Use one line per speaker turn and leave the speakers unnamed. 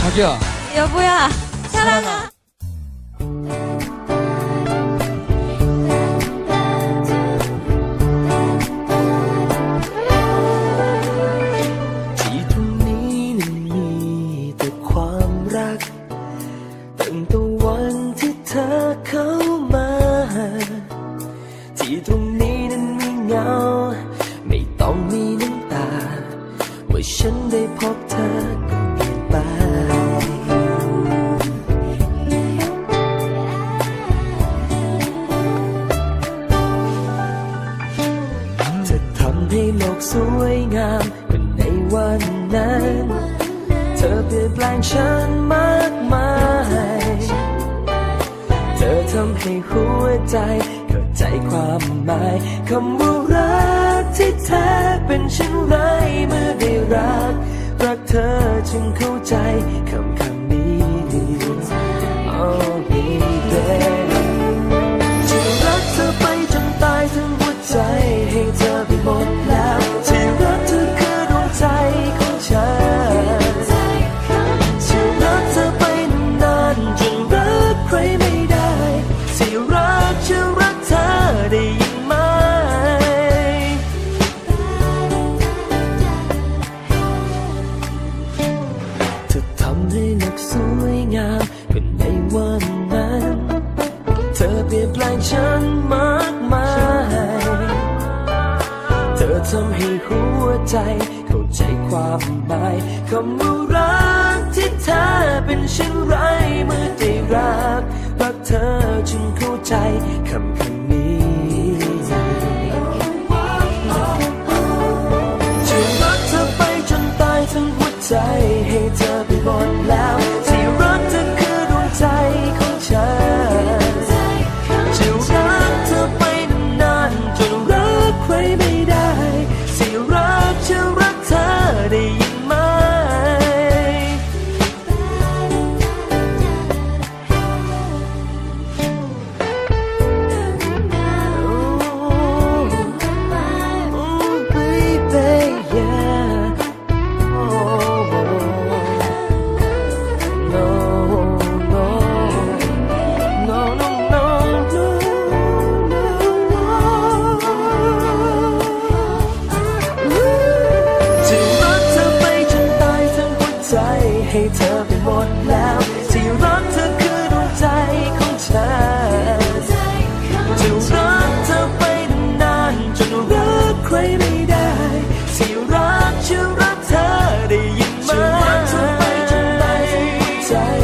자기야,
여보야, 사랑아.
네. ที่ตรงนี้นั้นมีแต่ความรัก ตั้งแต่วันที่เธอเข้ามา ที่ตรงนี้นั้นมีเงา ไม่ต้องมีน้ำตา เมื่อฉันได้ ให้โลกสวยงามเหมือนในวันนั้น เธอเปลี่ยนแปลงฉันมากมาย เธอทำให้หัวใจเข้าใจความหมายคำว่ารักที่แท้เป็นเช่นไรเมื่อได้รัก รักเธอจึงเข้าใจคำ เธอเปลี่ยนแปลงฉันมากมาย เธอทำให้หัวใจเข้าใจความหมายคำว่ารักที่แท้เป็นเช่นไรเมื่อได้รักรักเธอจึงเข้าใจคำคำนี้จะรักเธอไปจนตายทั้งหัวใจให้เธอไปหมดแล้ว ให้เธอไปหมดแล้ว ที่รักเธอคือดวงใจของฉันจะรักเธอไปนานจนรักใครไม่ได้ที่รักจะรักเธอได้ยินไหมรักเธอไปจนไปใจ